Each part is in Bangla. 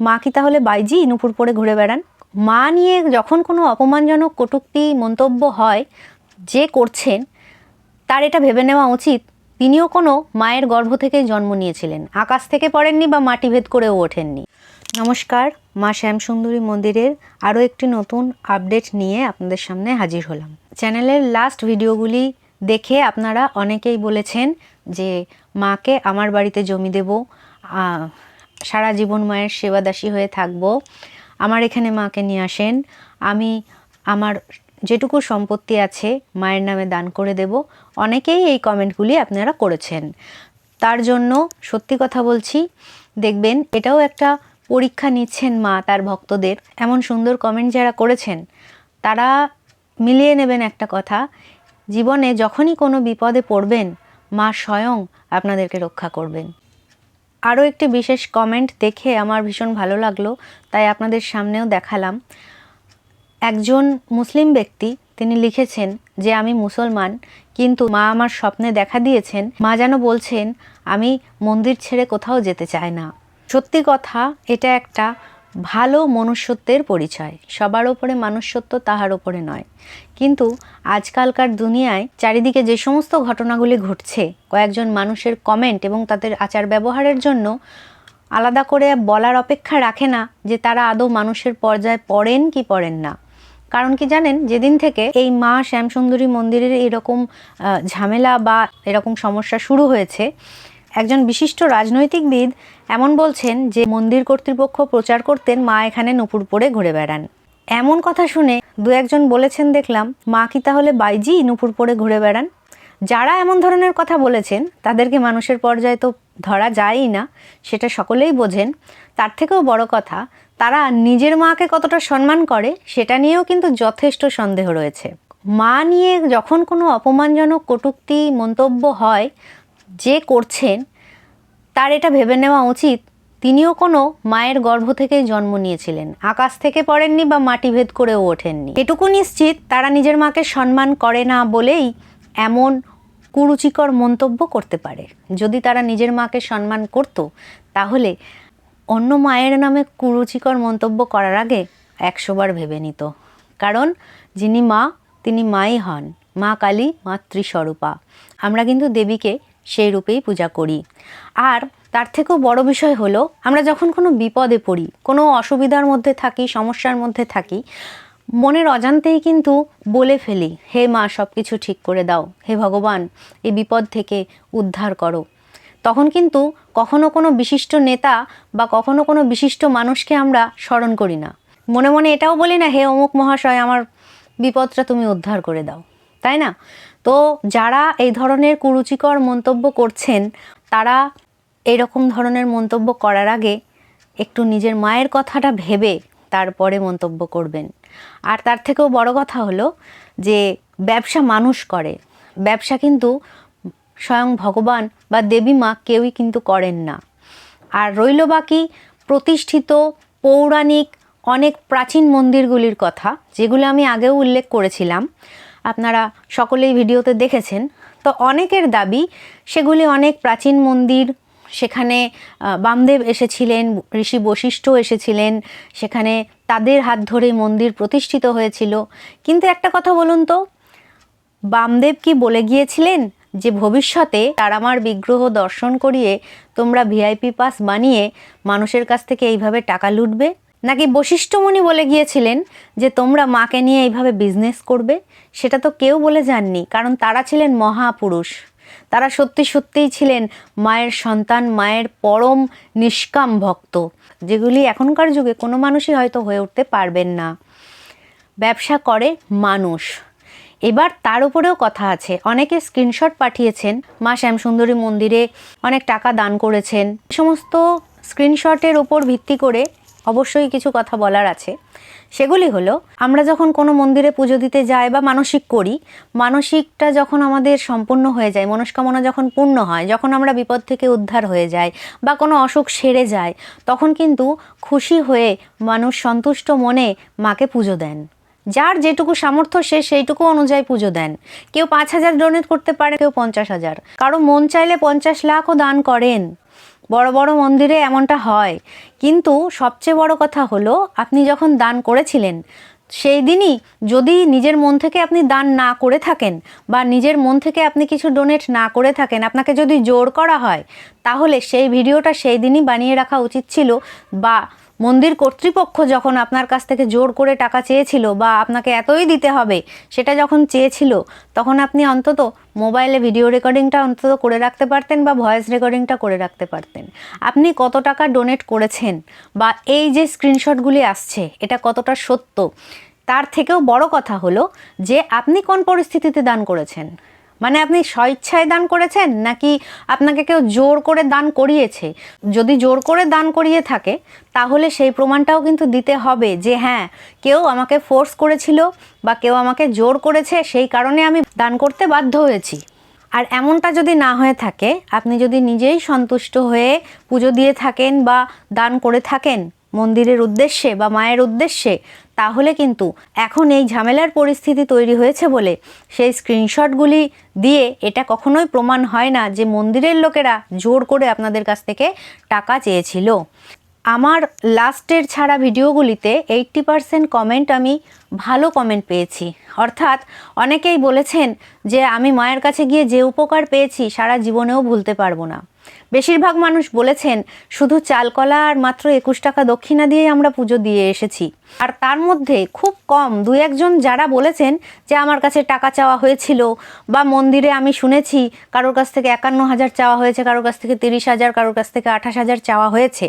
মা কি তাহলে বাইজি নুপুর পরে ঘুরে বেড়ান? মা নিয়ে যখন কোনো অপমানজনক কটূক্তি, মন্তব্য হয়, যে করছেন, তার এটা ভেবে নেওয়া উচিত, তিনিও কোনো মায়ের গর্ভ থেকে জন্ম নিয়েছিলেন। আকাশ থেকে পড়েননি বা মাটি ভেদ করেও ওঠেননি। নমস্কার, মা শ্যামসুন্দরী মন্দিরের আরও একটি নতুন আপডেট নিয়ে আপনাদের সামনে হাজির হলাম। চ্যানেলের লাস্ট ভিডিওগুলি দেখে আপনারা অনেকেই বলেছেন যে মাকে আমার বাড়িতে জমি দেব সারা জীবন মায়ের সেবাদাসী হয়ে থাকব। আমার এখানে মাকে নিয়ে আসেন। আমি আমার যেটুকু সম্পত্তি আছে মায়ের নামে দান করে দেব। অনেকেই এই কমেন্টগুলি আপনারা করেছেন। তার জন্য সত্যি কথা বলছি, দেখবেন এটাও একটা পরীক্ষা নিচ্ছেন মা তার ভক্তদের। এমন সুন্দর কমেন্ট যারা করেছেন, তারা মিলিয়ে নেবেন একটা কথা। জীবনে যখনই কোনো বিপদে পড়বেন মা স্বয়ং আপনাদেরকে রক্ষা করবেন। আরও একটি বিশেষ কমেন্ট দেখে আমার ভীষণ ভালো লাগল, তাই আপনাদের সামনেও দেখালাম। একজন মুসলিম ব্যক্তি, তিনি লিখেছেন যে, আমি মুসলমান, কিন্তু মা আমার স্বপ্নে দেখা দিয়েছেন। মা যেন বলছেন, আমি মন্দির ছেড়ে কোথাও যেতে চাই না। সত্যি কথা, এটা একটা ভালো মনুষ্যত্বের পরিচয়। সবার ওপরে মনুষ্যত্ব তাহার ওপরে নয়। কিন্তু আজকালকার দুনিয়ায় চারিদিকে যে সমস্ত ঘটনাগুলি ঘটছে, কয়েকজন মানুষের কমেন্ট এবং তাদের আচার ব্যবহারের জন্য আলাদা করে বলার অপেক্ষা রাখে না যে তারা আদৌ মানুষের পর্যায়ে পড়েন কি পড়েন না। কারণ কি জানেন, যেদিন থেকে এই মা শ্যামসুন্দরী মন্দিরের এরকম ঝামেলা বা এরকম সমস্যা শুরু হয়েছে একজন বিশিষ্ট রাজনৈতিকবিদ এমন বলছেন যে মন্দির কর্তৃপক্ষ প্রচার করতেন মা এখানে নুপুর পরে ঘুরে বেড়ান। এমন কথা শুনে দু একজন বলেছেন, দেখলাম, মা কি তাহলে বাইজি নুপুর পরে ঘুরে বেড়ান? যারা এমন ধরনের কথা বলেছেন, তাদেরকে মানুষের পর্যায়ে তো ধরা যায়ই না, সেটা সকলেই বোঝেন। তার থেকেও বড় কথা, তারা নিজের মাকে কতটা সম্মান করে, সেটা নিয়েও কিন্তু যথেষ্ট সন্দেহ রয়েছে। মা নিয়ে যখন কোনো অপমানজনক কটূক্তি, মন্তব্য হয় যে করছেন, তার এটা ভেবে নেওয়া উচিত, তিনিও কোনো মায়ের গর্ভ থেকেই জন্ম নিয়েছিলেন। আকাশ থেকে পড়েননি বা মাটি ভেদ করেও ওঠেননি। এটুকু নিশ্চিত, তারা নিজের মাকে সম্মান করে না বলেই এমন কুরুচিকর মন্তব্য করতে পারে। যদি তারা নিজের মাকে সম্মান করত, তাহলে অন্য মায়ের নামে কুরুচিকর মন্তব্য করার আগে একশোবার ভেবে নিত। কারণ, যিনি মা, তিনি মাই হন। মা কালী মাতৃস্বরূপা। আমরা কিন্তু দেবীকে সেই রূপেই পূজা করি। আর তার থেকেও বড় বিষয় হলো, আমরা যখন কোনো বিপদে পড়ি, কোনো অসুবিধার মধ্যে থাকি, সমস্যার মধ্যে থাকি, মনের অজান্তেই কিন্তু বলে ফেলি, হে মা সব কিছু ঠিক করে দাও। হে ভগবান, এই বিপদ থেকে উদ্ধার করো। তখন কিন্তু কখনো কোনো বিশিষ্ট নেতা বা কখনো কোনো বিশিষ্ট মানুষকে আমরা স্মরণ করি না। মনে মনে এটাও বলি না, হে অমুক মহাশয়, আমার বিপদটা তুমি উদ্ধার করে দাও। তাই না? তো যারা এই ধরনের কুরুচিকর মন্তব্য করছেন, তারা এরকম ধরনের মন্তব্য করার আগে একটু নিজের মায়ের কথাটা ভেবে তারপরে মন্তব্য করবেন। আর তার থেকেও বড় কথা হলো যে, ব্যবসা মানুষ করে। ব্যবসা কিন্তু স্বয়ং ভগবান বা দেবী মা কেউই কিন্তু করেন না। আর রইল বাকি প্রতিষ্ঠিত পৌরাণিক অনেক প্রাচীন মন্দিরগুলির কথা, যেগুলো আমি আগেও উল্লেখ করেছিলাম। আপনারা সকলেই ভিডিওতে দেখেছেন, তো অনেকের দাবি সেগুলি অনেক প্রাচীন মন্দির, সেখানে বামদেব এসেছিলেন, ঋষি বশিষ্ঠ এসেছিলেন, সেখানে তাদের হাত ধরে মন্দির প্রতিষ্ঠিত হয়েছিল। কিন্তু একটা কথা বলুন তো, বামদেব কি বলে গিয়েছিলেন যে ভবিষ্যতে তার আমার বিগ্রহ দর্শন করিয়ে তোমরা ভিআইপি পাস বানিয়ে মানুষের কাছ থেকে এইভাবে টাকা লুটবে? নাকি বশিষ্ঠমণি বলে গিয়েছিলেন যে তোমরা মাকে নিয়ে এইভাবে বিজনেস করবে? সেটা তো কেউ বলে যাননি, কারণ তারা ছিলেন মহাপুরুষ। তারা সত্যি সত্যিই ছিলেন মায়ের সন্তান, মায়ের পরম নিষ্কাম ভক্ত, যেগুলি এখনকার যুগে কোনো মানুষই হয়তো হয়ে উঠতে পারবেন না। ব্যবসা করে মানুষ। এবার তার উপরেও কথা আছে। অনেকে স্ক্রিনশট পাঠিয়েছেন, মা শ্যামসুন্দরী মন্দিরে অনেক টাকা দান করেছেন। সমস্ত স্ক্রিনশটের উপর ভিত্তি করে অবশ্যই কিছু কথা বলার আছে। সেগুলি হলো, আমরা যখন কোনো মন্দিরে পুজো দিতে যাই বা মানসিক করি, মানসিকটা যখন আমাদের সম্পূর্ণ হয়ে যায়, মনস্কামনা যখন পূর্ণ হয়, যখন আমরা বিপদ থেকে উদ্ধার হয়ে যাই বা কোনো অসুখ সেরে যায়, তখন কিন্তু খুশি হয়ে মানুষ সন্তুষ্ট মনে মাকে পুজো দেন। যার যেটুকু সামর্থ্য সে সেইটুকু অনুযায়ী পুজো দেন। কেউ পাঁচ হাজার ডোনেট করতে পারে, কেউ পঞ্চাশ হাজার। কারও মন চাইলে পঞ্চাশ লাখও দান করেন। বড় বড় মন্দিরে এমনটা হয়। কিন্তু সবচেয়ে বড় কথা হলো, আপনি যখন দান করেছিলেন, সেই দিনই যদি নিজের মন থেকে আপনি দান না করে থাকেন বা নিজের মন থেকে আপনি কিছু ডোনেট না করে থাকেন, আপনাকে যদি জোর করা হয়, তাহলে সেই ভিডিওটা সেই দিনই বানিয়ে রাখা উচিত ছিল বা মন্দির কর্তৃপক্ষ যখন আপনার কাছ থেকে জোর করে টাকা চেয়েছিল বা আপনাকে এতই দিতে হবে সেটা যখন চেয়েছিল, তখন আপনি অন্তত মোবাইলে ভিডিও রেকর্ডিংটা অন্তত করে রাখতে পারতেন বা ভয়েস রেকর্ডিংটা করে রাখতে পারতেন। আপনি কত টাকা ডোনেট করেছেন বা এই যে স্ক্রিনশটগুলি আসছে, এটা কতটা সত্য, তার থেকেও বড় কথা হলো যে আপনি কোন পরিস্থিতিতে দান করেছেন? মানে আপনি স্বইচ্ছায় দান করেছেন নাকি আপনাকে কেউ জোর করে দান করিয়েছে? যদি জোর করে দান করিয়ে থাকে, তাহলে সেই প্রমাণটাও কিন্তু দিতে হবে যে হ্যাঁ কেউ আমাকে ফোর্স করেছিল বা কেউ আমাকে জোর করেছে, সেই কারণে আমি দান করতে বাধ্য হয়েছি। আর এমনটা যদি না হয়ে থাকে, আপনি যদি নিজেই সন্তুষ্ট হয়ে পুজো দিয়ে থাকেন বা দান করে থাকেন, মন্দিরের উদ্দেশ্যে বা মায়ের উদ্দেশ্যে তাহলে কিন্তু এখন এই ঝামেলার পরিস্থিতি তৈরি হয়েছে বলে সেই স্ক্রিনশটগুলি দিয়ে এটা কখনোই প্রমাণ হয় না যে মন্দিরের লোকেরা জোর করে আপনাদের কাছ থেকে টাকা চেয়েছিল। আমার লাস্টের ছাড়া ভিডিওগুলিতে এইট্টি পারসেন্ট কমেন্ট আমি ভালো কমেন্ট পেয়েছি। অর্থাৎ অনেকেই বলেছেন যে আমি মায়ের কাছে গিয়ে যে উপকার পেয়েছি, সারা জীবনেও ভুলতে পারব না। বেশিরভাগ মানুষ বলেছেন, শুধু চালকলা আর মাত্র একুশ টাকা দক্ষিণা দিয়েই আমরা পুজো দিয়ে এসেছি। আর তার মধ্যে খুব কম দু একজন যারা বলেছেন যে, আমার কাছে টাকা চাওয়া হয়েছিল বা মন্দিরে আমি শুনেছি, কারোর কাছ থেকে একান্ন হাজার চাওয়া হয়েছে, কারোর কাছ থেকে তিরিশ হাজার, কারোর কাছ থেকে আঠাশ হাজার চাওয়া হয়েছে।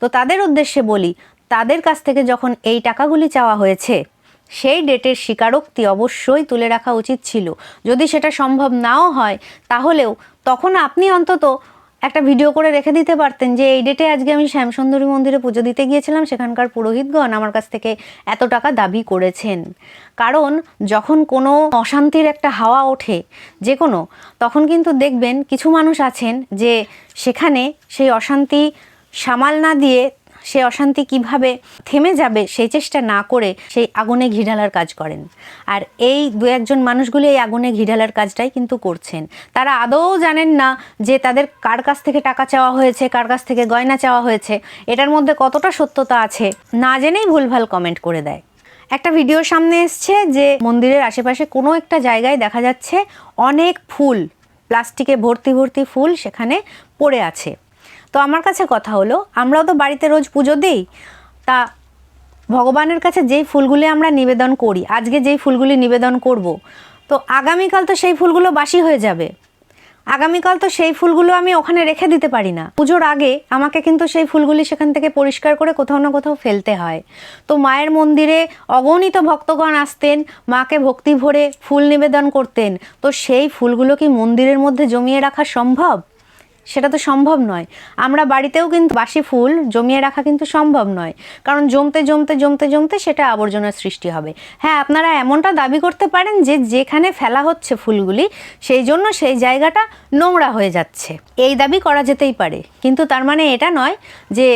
তো তাদের উদ্দেশ্যে বলি, তাদের কাছ থেকে যখন এই টাকাগুলি চাওয়া হয়েছে, সেই ডেটের স্বীকারোক্তি অবশ্যই তুলে রাখা উচিত ছিল। যদি সেটা সম্ভব নাও হয়, তাহলেও তখন আপনি অন্তত একটা ভিডিও করে রেখে দিতে পারতেন যে, এই ডেটে আজকে আমি শ্যামসুন্দরী মন্দিরে পুজো দিতে গিয়েছিলাম, সেখানকার পুরোহিতগণ আমার কাছ থেকে এত টাকা দাবি করেছেন। কারণ যখন কোনো অশান্তির একটা হাওয়া ওঠে যে কোনো তখন কিন্তু দেখবেন কিছু মানুষ আছেন যে, সেখানে সেই অশান্তি সামাল না দিয়ে সে অশান্তি কীভাবে থেমে যাবে সেই চেষ্টা না করে সেই আগুনে ঘিঢালার কাজ করেন। আর এই দু একজন মানুষগুলি এই আগুনে ঘিঢালার কাজটাই কিন্তু করছেন। তারা আদৌ জানেন না যে তাদের কার কাছ থেকে টাকা চাওয়া হয়েছে, কার কাছ থেকে গয়না চাওয়া হয়েছে, এটার মধ্যে কতটা সত্যতা আছে, না জেনেই ভুলভাল কমেন্ট করে দেয়। একটা ভিডিও সামনে এসছে যে মন্দিরের আশেপাশে কোনো একটা জায়গায় দেখা যাচ্ছে অনেক ফুল, প্লাস্টিকে ভর্তি ভর্তি ফুল সেখানে পড়ে আছে। তো আমার কাছে কথা হলো, আমরাও তো বাড়িতে রোজ পুজো দিই, তা ভগবানের কাছে যেই ফুলগুলি আমরা নিবেদন করি, আজকে যেই ফুলগুলি নিবেদন করব, তো আগামীকাল তো সেই ফুলগুলো বাসি হয়ে যাবে। আগামীকাল তো সেই ফুলগুলো আমি ওখানে রেখে দিতে পারি না। পুজোর আগে আমাকে কিন্তু সেই ফুলগুলি সেখান থেকে পরিষ্কার করে কোথাও না কোথাও ফেলতে হয়। তো মায়ের মন্দিরে অগণিত ভক্তগণ আসতেন, মাকে ভক্তি ভরে ফুল নিবেদন করতেন। তো সেই ফুলগুলো কি মন্দিরের মধ্যে জমিয়ে রাখা সম্ভব? সেটা তো সম্ভব নয়। আমরা বাড়িতেও কিন্তু বাসি ফুল জমিয়ে রাখা কিন্তু সম্ভব নয়। কারণ জমতে জমতে জমতে জমতে সেটা আবর্জনার সৃষ্টি হবে। হ্যাঁ আপনারা এমনটা দাবি করতে পারেন যে যেখানে ফেলা হচ্ছে ফুলগুলি, সেই জন্য সেই জায়গাটা নোংরা হয়ে যাচ্ছে। এই দাবি করা যেতেই পারে। কিন্তু তার মানে এটা নয় যে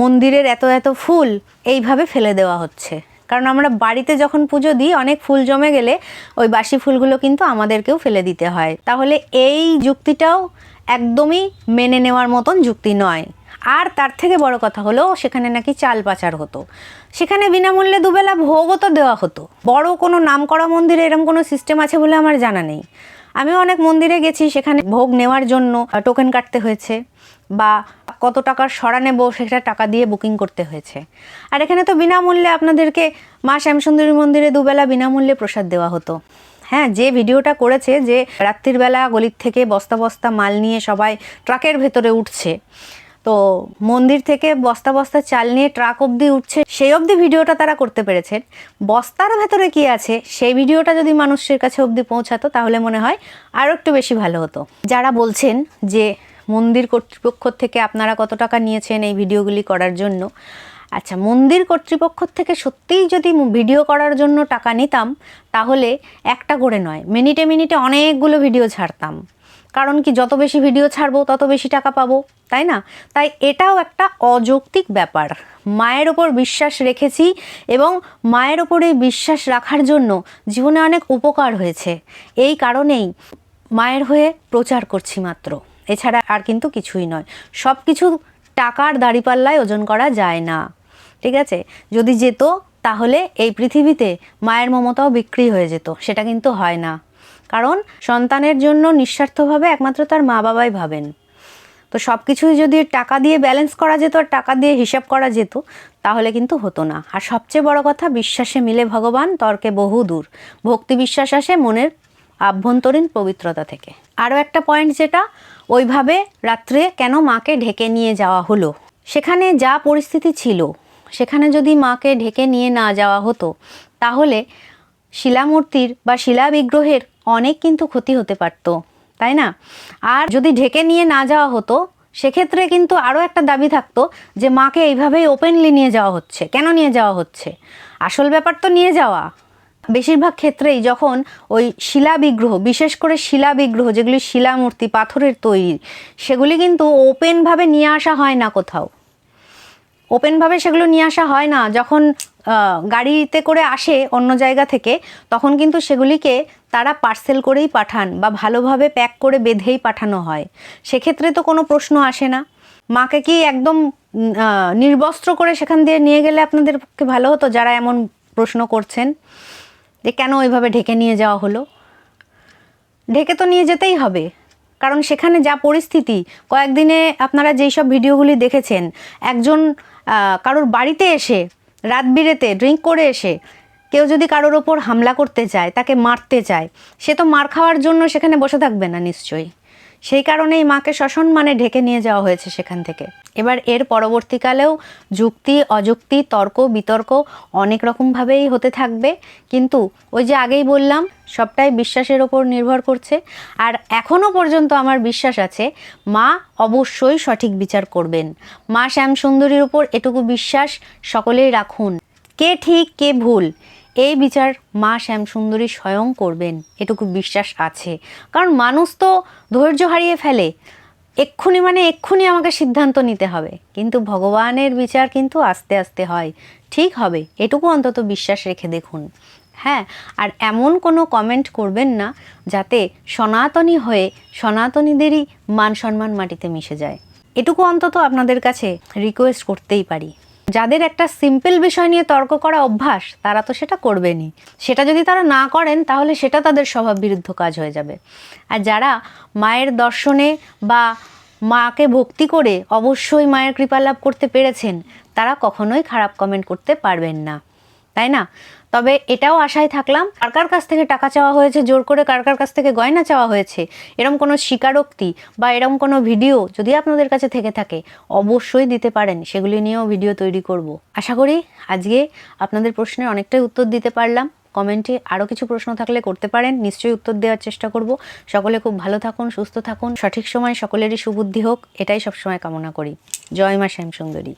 মন্দিরের এত এত ফুল এইভাবে ফেলে দেওয়া হচ্ছে। কারণ আমরা বাড়িতে যখন পুজো দিই, অনেক ফুল জমে গেলে ওই বাসি ফুলগুলো কিন্তু আমাদেরকেও ফেলে দিতে হয়। তাহলে এই যুক্তিটাও একদমই মেনে নেওয়ার মতন যুক্তি নয়। আর তার থেকে বড় কথা হলো, সেখানে নাকি চাল পাচার হতো। সেখানে বিনামূল্যে দুবেলা ভোগও তো দেওয়া হতো। বড় কোনো নামকরা মন্দিরে এরকম কোনো সিস্টেম আছে বলে আমার জানা নেই। আমিও অনেক মন্দিরে গেছি, সেখানে ভোগ নেওয়ার জন্য টোকেন কাটতে হয়েছে। বা কত টাকার সরা নেব, সেটা টাকা দিয়ে বুকিং করতে হয়েছে। আর এখানে তো বিনামূল্যে আপনাদেরকে মা শ্যামসুন্দরী মন্দিরে দুবেলা বিনামূল্যে প্রসাদ দেওয়া হতো। হ্যাঁ যে ভিডিওটা করেছে যে রাত্রির বেলা গলির থেকে বস্তা বস্তা মাল নিয়ে সবাই ট্রাকের ভেতরে উঠছে। তো মন্দির থেকে বস্তা বস্তা চাল নিয়ে ট্রাক অবধি উঠছে, সেই অবধি ভিডিওটা তারা করতে পেরেছেন বস্তার ভেতরে কি আছে, সেই ভিডিওটা যদি মানুষের কাছে অবধি পৌঁছাতো, তাহলে মনে হয় আরও একটু বেশি ভালো হতো। যারা বলছেন যে মন্দির কর্তৃপক্ষ থেকে আপনারা কত টাকা নিয়েছেন এই ভিডিওগুলি করার জন্য আচ্ছা মন্দির কর্তৃপক্ষ থেকে সত্যিই যদি ভিডিও করার জন্য টাকা নিতাম, তাহলে একটা করে নয়, মিনিটে মিনিটে অনেকগুলো ভিডিও ছাড়তাম। কারণ কি, যত বেশি ভিডিও ছাড়বো, তত বেশি টাকা পাবো, তাই না? তাই এটাও একটা অযৌক্তিক ব্যাপার। মায়ের ওপর বিশ্বাস রেখেছি এবং মায়ের ওপর বিশ্বাস রাখার জন্য জীবনে অনেক উপকার হয়েছে। এই কারণেই মায়ের হয়ে প্রচার করছি মাত্র। এছাড়া আর কিন্তু কিছুই নয়। সব কিছু টাকার দাড়িপাল্লায় ওজন করা যায় না। ঠিক আছে? যদি যেত, তাহলে এই পৃথিবীতে মায়ের মমতাও বিক্রি হয়ে যেত। সেটা কিন্তু হয় না। কারণ সন্তানের জন্য নিঃস্বার্থভাবে একমাত্র তার মা বাবাই ভাবেন। তো সব কিছুই যদি টাকা দিয়ে ব্যালেন্স করা যেত আর টাকা দিয়ে হিসাব করা যেত, তাহলে কিন্তু হতো না। আর সবচেয়ে বড় কথা, বিশ্বাসে মিলে ভগবান তর্কে বহু দূর। ভক্তি বিশ্বাস আসে মনের আভ্যন্তরীণ পবিত্রতা থেকে। আরও একটা পয়েন্ট যেটা, ওইভাবে রাত্রে কেন মাকে ঢেকে নিয়ে যাওয়া হলো? সেখানে যা পরিস্থিতি ছিল সেখানে যদি মাকে ঢেকে নিয়ে না যাওয়া হতো, তাহলে শিলামূর্তির বা শিলা বিগ্রহের অনেক কিন্তু ক্ষতি হতে পারতো, তাই না? আর যদি ঢেকে নিয়ে না যাওয়া হতো, সেক্ষেত্রে কিন্তু আরও একটা দাবি থাকতো যে মাকে এইভাবেই ওপেনলি নিয়ে যাওয়া হচ্ছে। কেন নিয়ে যাওয়া হচ্ছে? আসল ব্যাপার তো নিয়ে যাওয়া। বেশিরভাগ ক্ষেত্রেই যখন ওই শিলা বিগ্রহ বিশেষ করে শিলা বিগ্রহ যেগুলি শিলামূর্তি, পাথরের তৈরি, সেগুলি কিন্তু ওপেনভাবে নিয়ে আসা হয় না কোথাও। ওপেনভাবে সেগুলো নিয়ে আসা হয় না। যখন গাড়িতে করে আসে অন্য জায়গা থেকে, তখন কিন্তু সেগুলিকে তারা পার্সেল করেই পাঠান বা ভালোভাবে প্যাক করে বেঁধেই পাঠানো হয়। সেক্ষেত্রে তো কোনো প্রশ্ন আসে না। মাকে কি একদম নির্বস্ত্র করে সেখান দিয়ে নিয়ে গেলে আপনাদের পক্ষে ভালো হতো যারা এমন প্রশ্ন করছেন? যে কেন ওইভাবে ঢেকে নিয়ে যাওয়া হলো? ঢেকে তো নিয়ে যেতেই হবে। কারণ সেখানে যা পরিস্থিতি, কয়েকদিনে আপনারা যেই সব ভিডিওগুলি দেখেছেন, একজন কারোর বাড়িতে এসে, রাত বিরেতে ড্রিঙ্ক করে এসে কেউ যদি কারোর ওপর হামলা করতে চায়, তাকে মারতে চায়, সে তো মার খাওয়ার জন্য সেখানে বসে থাকবে না নিশ্চয়ই। সেই কারণেই মাকে সসম্মানে ঢেকে নিয়ে যাওয়া হয়েছে সেখান থেকে। এবার এর পরবর্তীকালেও যুক্তি, অযুক্তি, তর্ক, বিতর্ক অনেক রকমভাবেই হতে থাকবে। কিন্তু ওই যে আগেই বললাম, সবটাই বিশ্বাসের ওপর নির্ভর করছে। আর এখনও পর্যন্ত আমার বিশ্বাস আছে, মা অবশ্যই সঠিক বিচার করবেন। মা শ্যামসুন্দরীর উপর এটুকু বিশ্বাস সকলেই রাখুন। কে ঠিক, কে ভুল, এই বিচার মা শ্যামসুন্দরী স্বয়ং করবেন, এটুকু বিশ্বাস আছে। কারণ মানুষ তো ধৈর্য হারিয়ে ফেলে। এক্ষুনি মানে এক্ষুনি আমাকে সিদ্ধান্ত নিতে হবে। কিন্তু ভগবানের বিচার কিন্তু আস্তে আস্তে হয়। ঠিক হবে, এটুকু অন্তত বিশ্বাস রেখে দেখুন। হ্যাঁ আর এমন কোনো কমেন্ট করবেন না যাতে সনাতনী হয়ে সনাতনীদেরই মান সম্মান মাটিতে মিশে যায়। এটুকু অন্তত আপনাদের কাছে রিকোয়েস্ট করতেই পারি। যাদের একটা সিম্পল বিষয় নিয়ে তর্ক করা অভ্যাস, তারা তো সেটা করবেনই। সেটা যদি তারা না করেন, তাহলে সেটা তাদের স্বভাব বিরুদ্ধ কাজ হয়ে যাবে। আর যারা মায়ের দর্শনে বা মাকে ভক্তি করে অবশ্যই মায়ের কৃপা লাভ করতে পেরেছেন, তারা কখনোই খারাপ কমেন্ট করতে পারবেন না। তাই না? তবে এটাও আশায় থাকলাম, কার কার কাছ থেকে টাকা চাওয়া হয়েছে, জোর করে কার কার কাছ থেকে গয়না চাওয়া হয়েছে, এরম কোনো স্বীকারোক্তি বা এরম কোনো ভিডিও যদি আপনাদের কাছে থেকে থাকে, অবশ্যই দিতে পারেন, সেগুলি নিয়েও ভিডিও তৈরি করব। আশা করি আজকে আপনাদের প্রশ্নের অনেকটাই উত্তর দিতে পারলাম, কমেন্টে আরও কিছু প্রশ্ন থাকলে করতে পারেন, নিশ্চয়ই উত্তর দেওয়ার চেষ্টা করব। সকলে খুব ভালো থাকুন, সুস্থ থাকুন, সঠিক সময় সকলেরই সুবুদ্ধি হোক, এটাই সবসময় কামনা করি। জয় মা শ্যামসুন্দরী।